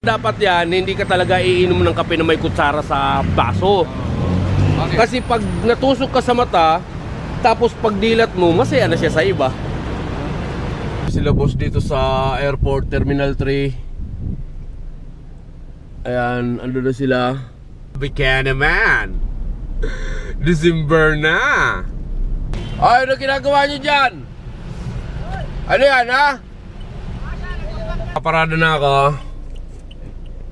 Dapat yan, hindi ka talaga iinom ng kape na may kutsara sa baso. Bakit? Kasi pag natusok ka sa mata, tapos pag dilat mo, masaya na siya sa iba. Sila boss dito sa Airport Terminal 3. Ayan, ando na sila. Bika naman! December na! Ay, ano ginagawa nyo dyan? Ano yan, ha? Kaparada na ako.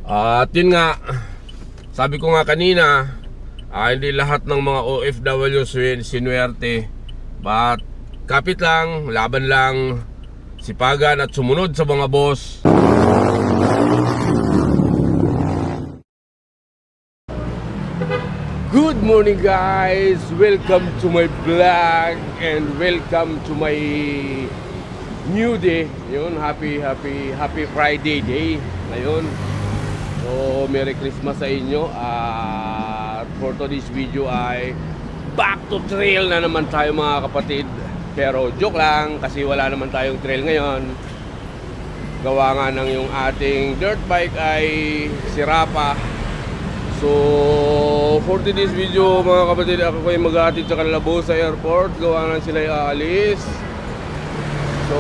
At yun nga, sabi ko nga kanina, ah, hindi lahat ng mga OFW sin sinuwerte. But kapit lang, laban lang, sipagan at sumunod sa mga boss. Good morning guys! Welcome to my vlog and welcome to my new day. Yun, happy, happy, happy Friday day. Ngayon, So, Merry Christmas sa inyo. At for today's video ay back to trail na naman tayo mga kapatid. Pero joke lang kasi wala naman tayong trail ngayon. Gawa nga ng yung ating dirt bike ay sira pa. So, for today's video mga kapatid, ako ko yung maghatid sa Canlabo sa airport. Gawa nga sila aalis. So,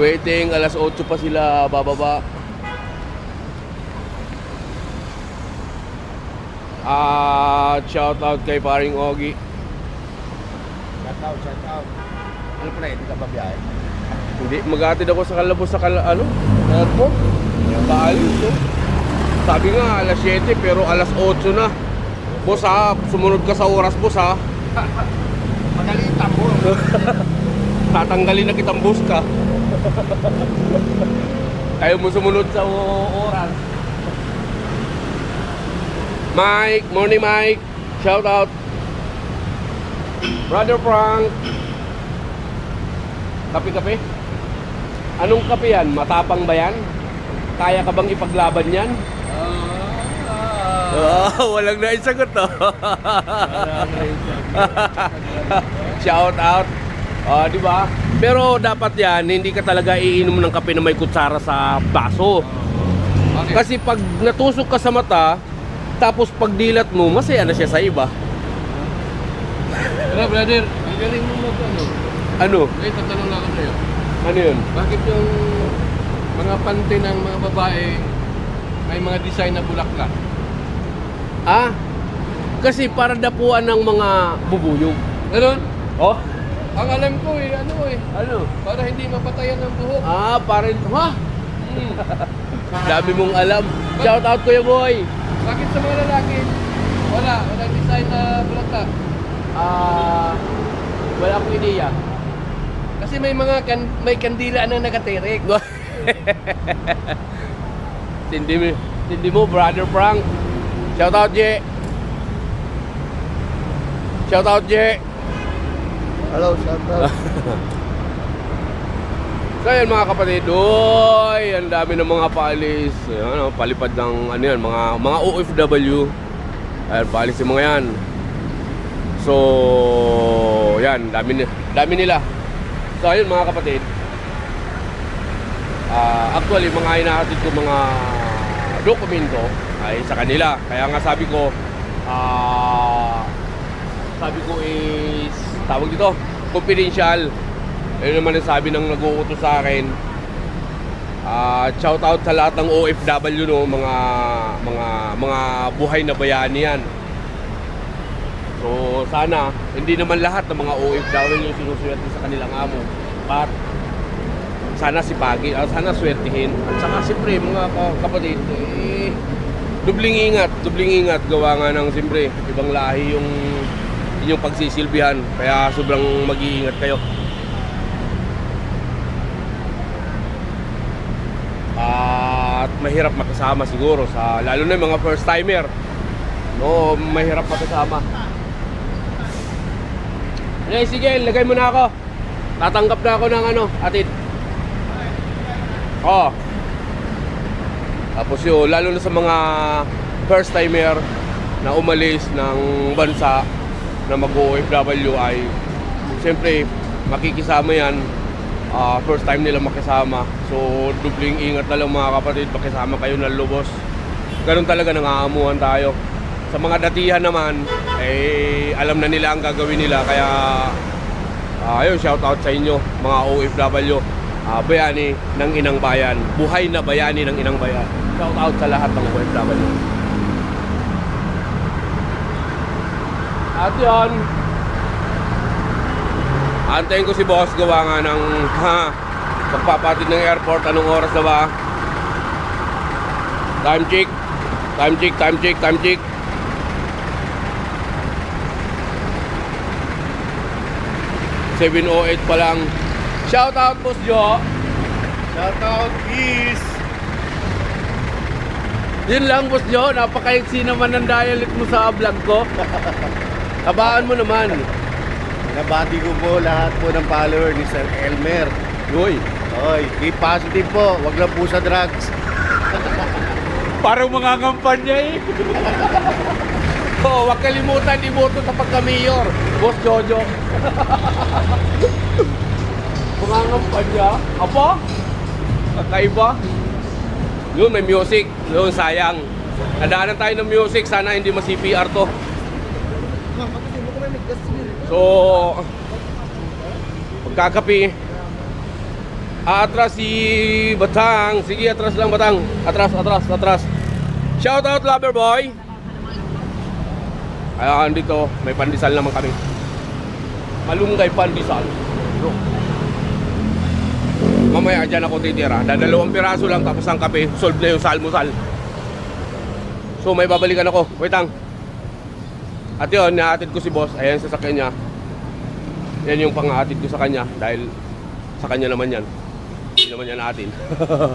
waiting, alas 8 pa sila bababa. At shout out kay paring Ogi. Shout out, shout out. Ano pala, hindi ka ba biyahe? Hindi, maghatid ako sa kalabos sa kal ano, airport. Kaalis, no? Sabi nga, alas 7 pero alas 8 na. Boss ha, sumunod ka sa oras boss ha. Magalitan mo. Tatanggalin na kitang bus ka. Ayaw mo sumunod sa oras. Mike, morning Mike. Shout out. Brother Frank. Kape-kape? Anong kape yan? Matapang ba yan? Kaya ka bang ipaglaban yan? Oh, walang naisagot to. Shout out. Ah, di ba? Pero dapat yan, hindi ka talaga iinom ng kape na may kutsara sa baso. Kasi pag natusok ka sa mata, tapos pag dilat mo, masaya na siya sa iba. Pero brother, ang galing mo mag ano. Ano? May tatanong lang ako sa'yo. Ano yun? Bakit yung mga pante ng mga babae may mga design na bulaklak? Ah? Kasi para dapuan ng mga bubuyog. Ganon? Oh? Ang alam ko eh, ano eh, Ano? para hindi mapatayan ng buhok. Ah, parang, ha? Hmm. Dami mong alam. Shout out Kuya Boy. Bakit sa mga lalaki? Wala, walang design na bulaklak. Ah, wala akong ideya. Kasi may mga kan may kandila na nakatirik. Tindi mo, tindi mo, brother Frank. Shout out, Je. Shout out, Je. Hello, shout out. So yan mga kapatid, oy, ang dami ng mga paalis. Ayan, oh, palipad ng ano yan, mga mga OFW. Ayan, paalis yung mga yan. So, yan, dami, dami nila. So ayun mga kapatid. Ah, actually, mga hinahatid ko mga dokumento ay sa kanila. Kaya nga sabi ko, ah, sabi ko is, tawag dito, confidential. Ayun naman ang sabi ng nag-uutos sa akin. Ah, shout out sa lahat ng OFW no, mga mga mga buhay na bayani yan. So sana hindi naman lahat ng mga OFW yung sinuswerte sa kanilang amo. But sana sipagi, ah, sana swertihin. At saka siyempre mga ka- kapatid, eh, dubling ingat, dubling ingat gawa nga ng siyempre ibang lahi yung inyong pagsisilbihan. Kaya sobrang mag-iingat kayo. At mahirap makasama siguro sa lalo na yung mga first timer. No, mahirap makasama. Okay, sige, lagay mo na ako. Tatanggap na ako ng ano, atid. Oh. Tapos yun, lalo na sa mga first timer na umalis ng bansa na mag-OFW ay siyempre makikisama yan Ah, first time nila makisama. So, dubling ingat na lang mga kapatid, makisama kayo ng lubos. Ganun talaga nangaamuhan tayo. Sa mga datihan naman, eh, alam na nila ang gagawin nila. Kaya, ah, ayun, shout out sa inyo, mga OFW. Ah, bayani ng Inang Bayan. Buhay na bayani ng Inang Bayan. Shout out sa lahat ng OFW. At yun, antayin ko si boss gawa nga ng ha, pagpapatid ng airport. Anong oras na ba? Time check. Time check, time check, time check. Seven oh eight pa lang. Shout out Boss Jo. Shout out, peace! Yun lang Boss Jo, napakaiksi naman ng dialect mo sa vlog ko. Tabaan mo naman. Nabati ko po lahat po ng follower ni Sir Elmer. Uy, Oy, keep positive po. Wag lang po sa drugs. parang mga kampanya eh. Oo, oh, wag kalimutan iboto sa pagka-mayor. Boss Jojo. mga kampanya? Apa? Kakaiba? Yun, may music. Yun, sayang. Nadaanan tayo ng music. Sana hindi ma-CPR to. So, pagkakapi, atras si Batang. Sige, atras lang Batang. Atras, atras, atras. Shout out lover boy. Kaya dito, may pandesal naman kami. Malunggay pandesal. Bro. Mamaya dyan ako titira. Dadalawang piraso lang tapos ang kape. Solve na yung salmusal. So may babalikan ako. Wait lang. At yun, naatid ko si boss. Ayan sa sakyan niya. Yan yung pang-aatid ko sa kanya. Dahil sa kanya naman yan. Hindi naman yan natin.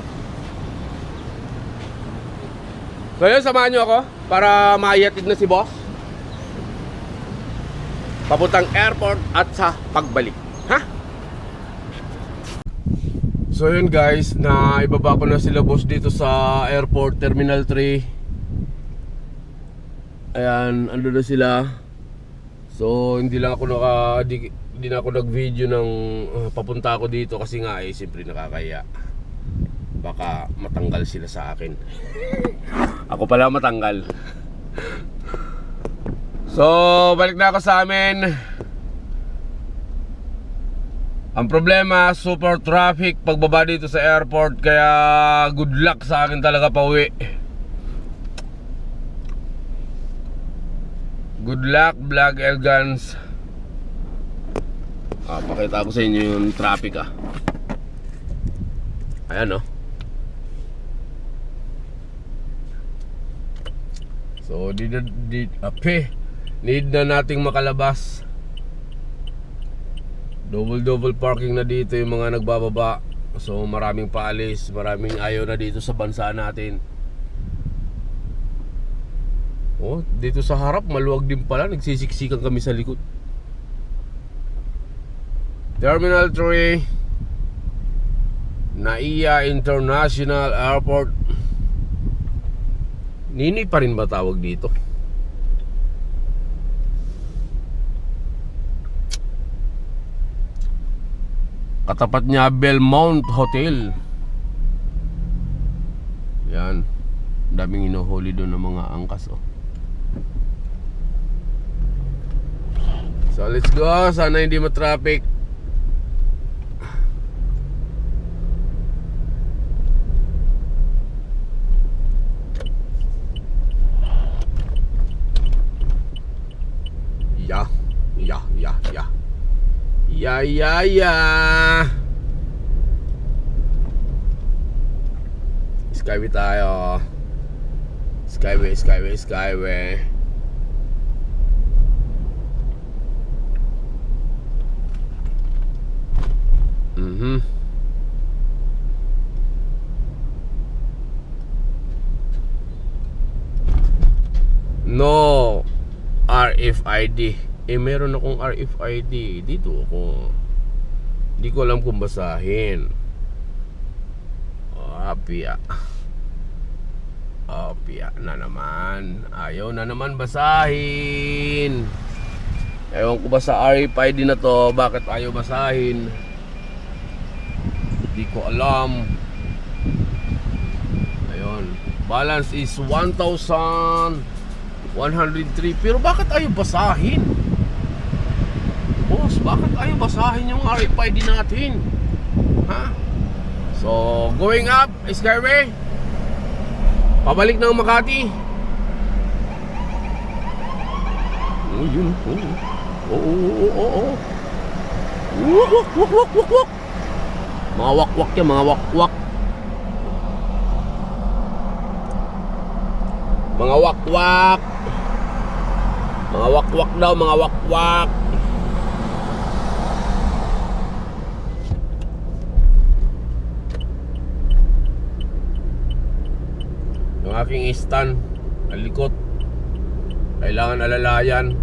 so yun, samahan nyo ako para maiatid na si boss. Papuntang airport at sa pagbalik. Ha? So yun guys, na ibaba ko na sila boss dito sa airport terminal 3. Ayan, ando na sila. So hindi lang ako naka di, di na ako nag-video ng uh, papunta ako dito kasi nga eh siyempre nakakaya. Baka matanggal sila sa akin. ako pala matanggal. So, balik na ako sa amin. Ang problema, super traffic pagbaba dito sa airport kaya good luck sa akin talaga pauwi. Good luck, Vlog Elgans. Ah, pakita ko sa inyo yung traffic ah. Ayan oh. So, di na, di, ape, need na nating makalabas. Double double parking na dito yung mga nagbababa. So maraming paalis, maraming ayaw na dito sa bansa natin. Oh, dito sa harap maluwag din pala, nagsisiksikan kami sa likod. Terminal 3 Naiya International Airport Nini pa rin ba tawag dito? Katapat niya Belmont Hotel. Yan. Daming inuhuli doon ng mga angkas oh. So let's go. Sana hindi ma-traffic. Ya. Ya, ya, ya. Ya, ya, ya. Skyway tayo. Skyway, skyway, skyway. Mhm. No RFID. Eh meron akong RFID dito ako. Hindi ko alam kung basahin. Apia. Apia na naman. Ayaw na naman basahin. Ewan ko ba sa RFID na to, bakit ayaw basahin? Di ko alam. Ayun. Balance is 1,103. Pero bakit ayaw basahin? Boss, bakit ayaw basahin yung RFID natin? Ha? So, going up, Skyway. Pabalik ng Makati. Oh, yun. Oh, oo, oo, oo, oo. Wuk, wuk, wuk, wuk, wuk, wuk. Mga wakwak yan, mga wakwak. Mga wakwak. Mga wakwak daw, mga wakwak. Yung aking stand, alikot. Kailangan alalayan.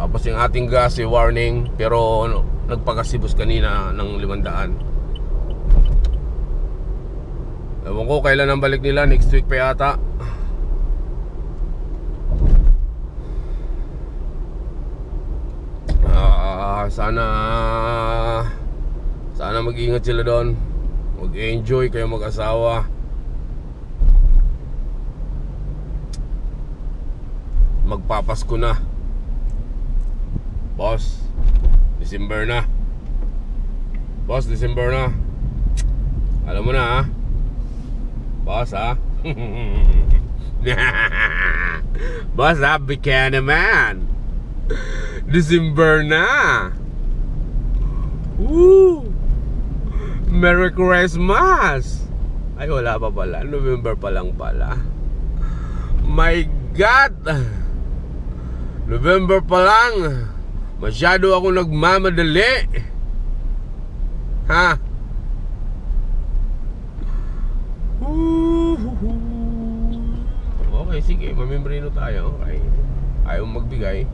Tapos yung ating gas, eh, warning. Pero ano, nagpagasibos kanina ng limandaan. Ewan ko kailan ang balik nila, next week pa yata. Ah, sana sana mag-ingat sila doon. Mag-enjoy kayo mag-asawa. Magpapasko na. Boss, December na. Boss, December na. Alam mo na ha? Boss ha? Boss ha, bika naman. December na. Woo! Merry Christmas! Ay, wala pa pala. November pa lang pala. My God! November pa lang. Masyado ako nagmamadali. Ha? Sige. Mamembrino tayo. Okay. Ayaw magbigay.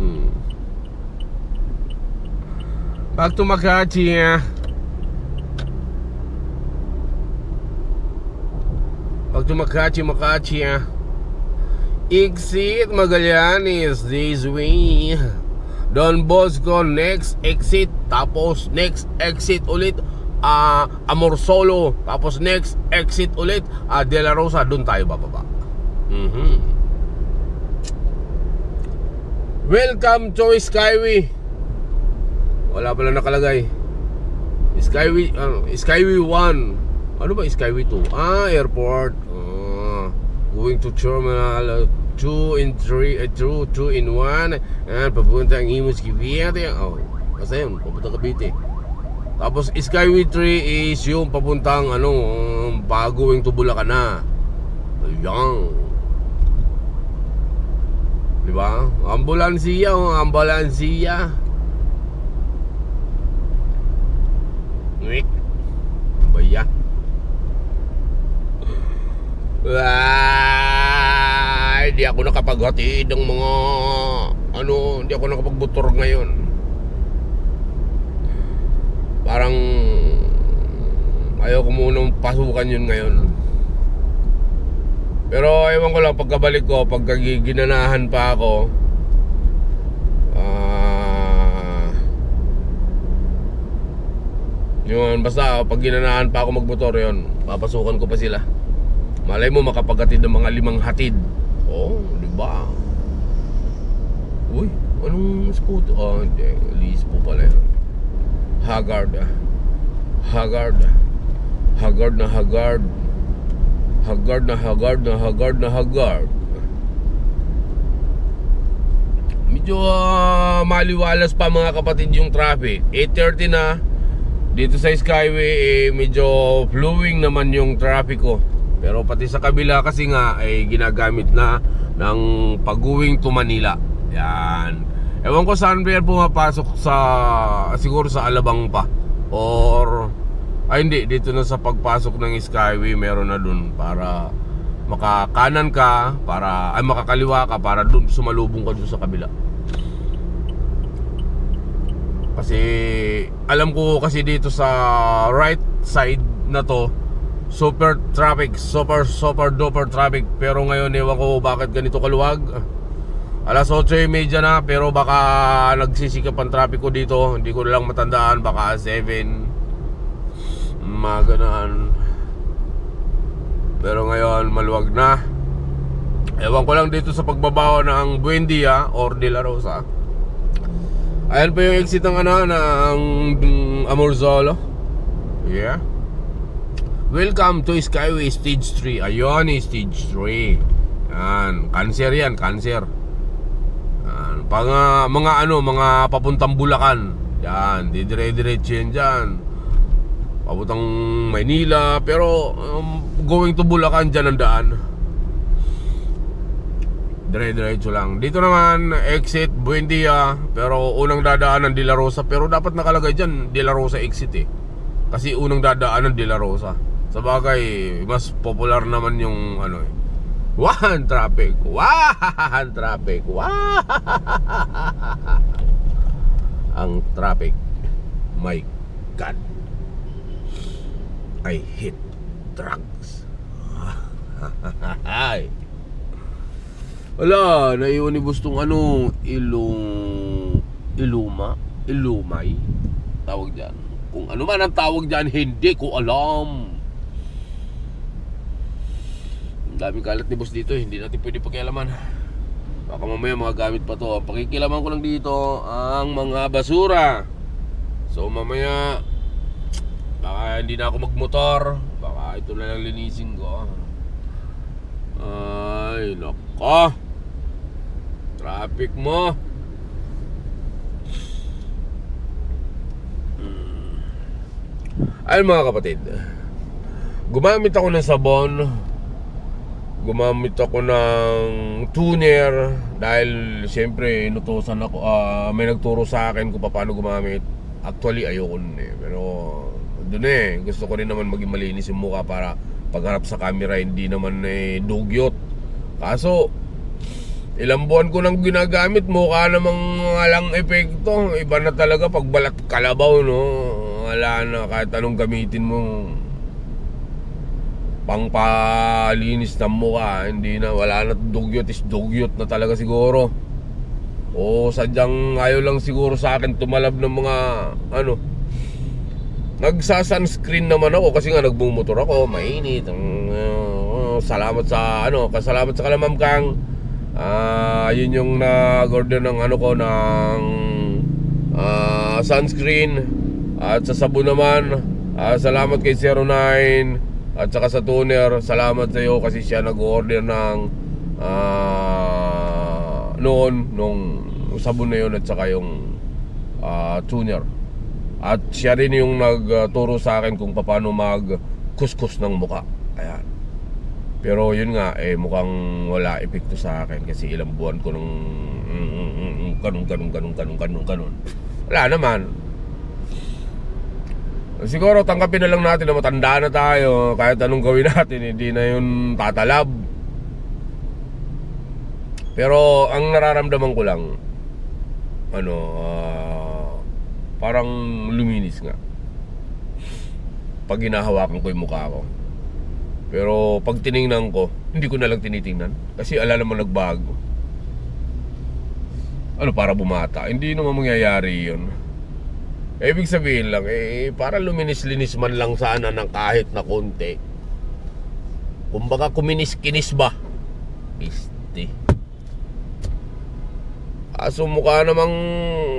Hmm. Back to Makati. ah. Back to Makati, Makati. ah. Exit Magallanes this way. Don Bosco next exit tapos next exit ulit ah Amorsolo tapos next exit ulit ah De La Rosa doon tayo bababa. Mhm. Welcome to Skyway. Wala pala nakalagay. Skyway ano, Skyway 1. Ano ba Skyway 2? Ah, airport. Ah, going to terminal 2 in 3, uh, 2, 2 in 1. Ah, papunta ang Imus Cavite. Oh, basta yun, papunta Cavite. Tapos Skyway 3 is yung papuntang ano, um, baguing to Bulacan na. Ayan. Di? Ambulansiya, oh, ambulansiya. Wik. Ba yan? Ay, di ako nakapaghatid ng mga ano, di ako nakapagbutor ngayon. Parang ayaw ko pasukan yun ngayon. Pero ewan ko lang, pagkabalik ko, pagka pa ako, ah, yun, basta pag ginanahan pa ako magmotor yun, papasukan ko pa sila. Malay mo makapaghatid ng mga limang hatid. Oh, di ba? Uy, anong scooter? Oh, hindi. Lease po pala yun. Haggard. ah. Haggard. Haggard na Haggard. Haggard na Haggard na Haggard na Haggard. Medyo ah, maliwalas pa mga kapatid yung traffic. 8.30 na. Dito sa Skyway, eh, medyo flowing naman yung traffic ko. Pero pati sa kabila kasi nga ay ginagamit na ng pag-uwing to Manila. Yan. Ewan ko saan pa yan pumapasok sa siguro sa Alabang pa or ay hindi dito na sa pagpasok ng Skyway meron na dun para makakanan ka para ay makakaliwa ka para dun sumalubong ka dun sa kabila. Kasi alam ko kasi dito sa right side na to super traffic, super super duper traffic pero ngayon ewan ko bakit ganito kaluwag. Alas 8.30 na pero baka nagsisikap ang traffic ko dito. Hindi ko lang matandaan. Baka 7. Mga. Pero ngayon maluwag na. Ewan ko lang dito sa pagbabawa ng Buendia or De La Rosa. Ayan pa yung exit ng ano, ng Amorzolo. Yeah. Welcome to Skyway Stage 3. Ayun, Stage 3. Yan, cancer yan, cancer. Yan, pang ah, mga ano, mga papuntang Bulacan. Yan, didire-diretso yan dyan. Papuntang Maynila, pero um, going to Bulacan dyan ang daan. Dire-diretso lang. Dito naman, exit, Buendia. Pero unang dadaan ng De La Rosa. Pero dapat nakalagay dyan, De La Rosa exit eh. Kasi unang dadaan ng De La Rosa. Sa bagay, mas popular naman yung ano eh. One traffic. One traffic. One. Ang traffic. My God. I hate drugs. Wala, naiwan ni Bustong ano, ilong, iluma, ilumay, tawag dyan. Kung ano man ang tawag dyan, hindi ko alam. Daming kalat ni boss dito, hindi natin pwede pakialaman. Baka mamaya mga gamit pa to. Pakikilaman ko lang dito, ang mga basura. So mamaya, baka hindi na ako magmotor. Baka ito na lang linisin ko. Ay, nako. Traffic mo. Hmm. Ayun mga kapatid. Gumamit ako ng sabon. Gumamit ako ng tuner dahil siyempre inutusan ako ah, may nagturo sa akin kung paano gumamit. Actually ayoko nun eh. Pero doon eh gusto ko rin naman maging malinis yung mukha para pagharap sa camera hindi naman eh dugyot. Kaso ilang buwan ko nang ginagamit mukha namang walang epekto. Iba na talaga pag balat kalabaw no. Wala na kahit anong gamitin mo pangpalinis ng mukha hindi na wala na dugyot is dugyot na talaga siguro. O sadyang ayaw lang siguro sa akin tumalab ng mga ano nagsa-sunscreen naman ako kasi nga nagbumotor ako mainit uh, salamat sa ano kasalamat sa kalamam kang ah yun yung nag-order ng ano ko ng ah, sunscreen at sa sabon naman. Ah, salamat kay 09 at saka sa tuner, salamat sa iyo kasi siya nag-order ng ah, noon nung sabon na yun at saka yung ah, tuner. At siya rin yung nagturo sa akin kung paano mag-kuskus ng muka. Ayan. Pero yun nga, eh mukhang wala epekto sa akin kasi ilang buwan ko nung ganun, ganun, ganun, ganun, ganun, ganun. Wala naman. Siguro tanggapin na lang natin na matanda na tayo kahit anong gawin natin hindi na yun tatalab. Pero ang nararamdaman ko lang ano ah, parang luminis nga. Pag hinahawakan ko yung mukha ko. Pero pag tiningnan ko, hindi ko na lang tinitingnan kasi ala naman nagbago. Ano para bumata? Hindi naman mangyayari 'yun. Eh, Ibig sabihin lang, eh, para luminis-linis man lang sana ng kahit na konti. Kumbaga kuminis-kinis ba? Piste. Kaso mukha namang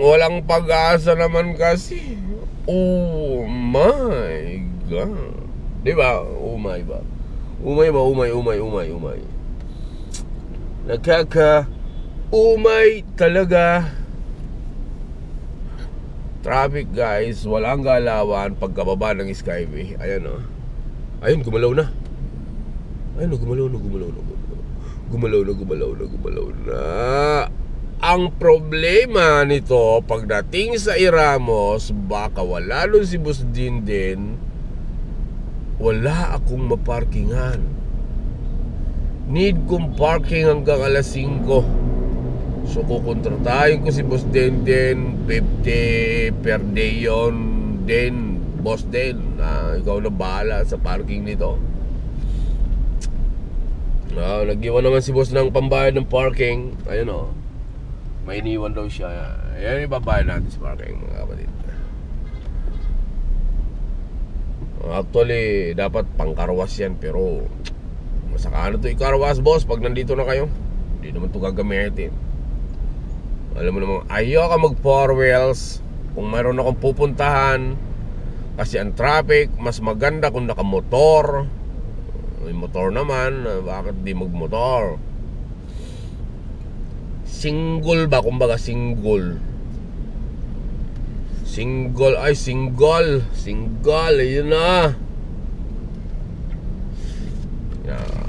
walang pag-asa naman kasi. Oh my God. Di ba? Oh my ba? Umay ba? Umay, umay, umay, umay. Nakaka... Umay talaga. Traffic guys, walang galawan pagkababa ng Skyway. Ayan oh. Ayun, gumalaw na. Ayun, oh, gumalaw na, gumalaw na, gumalaw. Gumalaw na, gumalaw na, gumalaw na. Ang problema nito, pagdating sa Iramos, baka wala nun si Boss Din din, wala akong maparkingan. Need kong parking hanggang alas 5. So kukontratahin ko si Boss Denden 50 per day yon Den Boss Den na ikaw na bahala sa parking nito Ah, nag-iwan naman si boss ng pambayad ng parking. Ayun oh. May iniwan daw siya. Yan yung babae natin sa parking mga kapatid. Actually, dapat pangkarwas yan pero masaka ano to ikarwas boss pag nandito na kayo. Hindi naman to gagamitin. Alam mo naman, ayoko mag four wheels kung mayroon akong pupuntahan kasi ang traffic mas maganda kung nakamotor. May motor naman, bakit di magmotor? Single ba? Kumbaga single. Single, ay single. Single, ayun na. Yeah.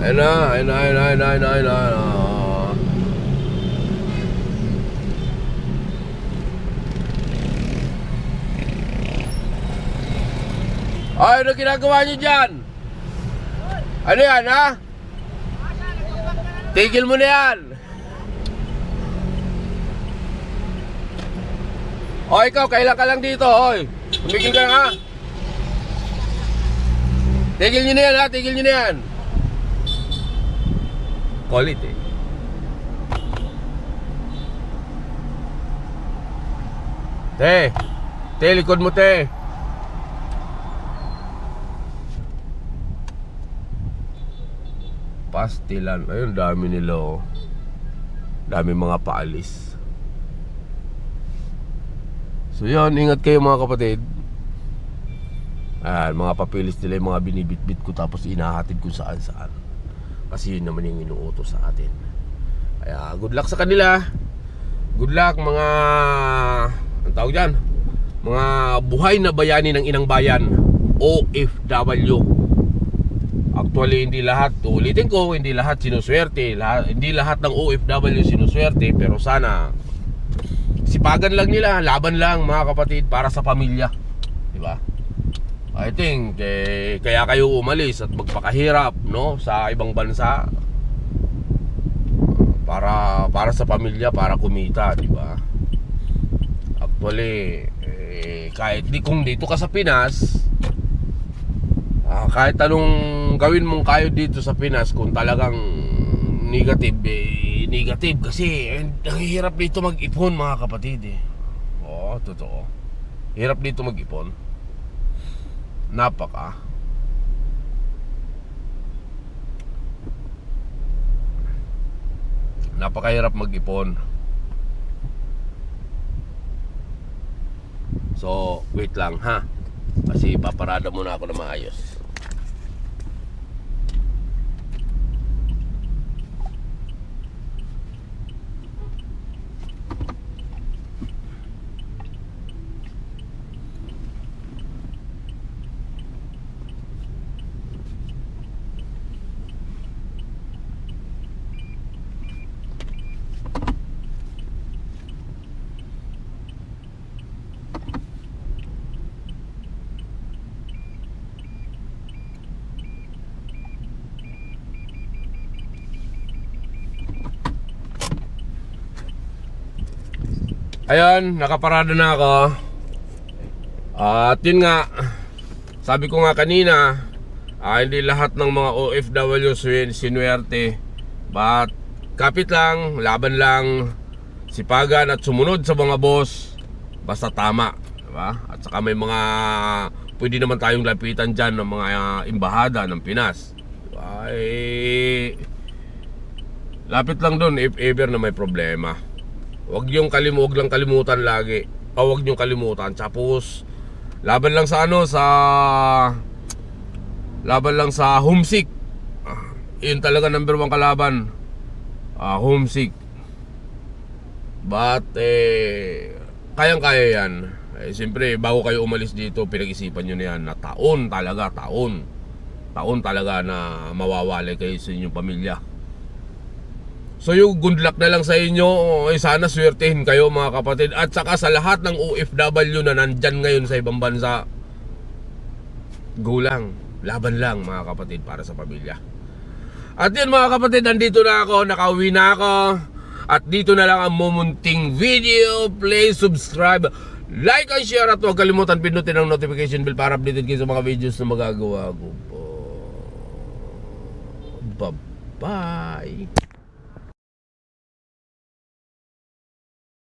Ayun na, ayun na, ayun na, ayun na, ayun na, ayun na, ayun na. Ay, ano ginagawa niyo dyan? Ano yan, ha? Tigil mo na yan! O, ikaw, kailan ka lang dito, oy. Tumigil ka na, ha? Tigil nyo na yan, ha? Tigil nyo na yan. Kulit, eh. Te, te, likod mo, te. Pastilan. Ayun, dami nila, oh. Dami mga paalis. So yun, ingat kayo mga kapatid. Ayan, mga papilis nila yung mga binibitbit ko tapos inahatid ko saan saan. Kasi yun naman yung inuutos sa atin. Kaya good luck sa kanila. Good luck mga ang tawag dyan mga buhay na bayani ng inang bayan OFW Actually, hindi lahat, ulitin ko, hindi lahat sinuswerte. Lahat, hindi lahat ng OFW sinuswerte, pero sana sipagan lang nila, laban lang mga kapatid para sa pamilya. Di ba? I think eh, kaya kayo umalis at magpakahirap no sa ibang bansa para para sa pamilya, para kumita, di ba? Actually, eh, kahit di kung dito ka sa Pinas, Ah, kahit anong gawin mong kayo dito sa Pinas kung talagang negative eh, negative kasi eh, hirap dito mag-ipon mga kapatid eh. Oo, totoo. Hirap dito mag-ipon. Napaka. Napakahirap mag-ipon. So, wait lang ha. Kasi paparada muna ako na maayos. Ayun, nakaparada na ako. At yun nga, sabi ko nga kanina, ah, hindi lahat ng mga OFW sin- sinuwerte. But kapit lang, laban lang, sipagan at sumunod sa mga boss. Basta tama. Diba? At saka may mga, pwede naman tayong lapitan dyan ng mga ah, imbahada ng Pinas. Diba? Eh, lapit lang doon if ever na may problema. Huwag yung kalim huwag lang kalimutan lagi. O huwag yung kalimutan. Tapos laban lang sa ano sa laban lang sa homesick. Ah, yun talaga number one kalaban. Ah, homesick. But eh kayang-kaya yan. Eh, siyempre, bago kayo umalis dito, pinag-isipan nyo na yan na taon talaga, taon. Taon talaga na mawawalay kayo sa inyong pamilya. So yung good luck na lang sa inyo, eh, sana swertehin kayo mga kapatid. At saka sa lahat ng OFW na nandyan ngayon sa ibang bansa, go lang, laban lang mga kapatid para sa pamilya. At yun mga kapatid, nandito na ako, nakauwi na ako. At dito na lang ang mumunting video. Please subscribe, like and share at huwag kalimutan pinutin ang notification bell para updated kayo sa mga videos na magagawa ko po. Bye-bye.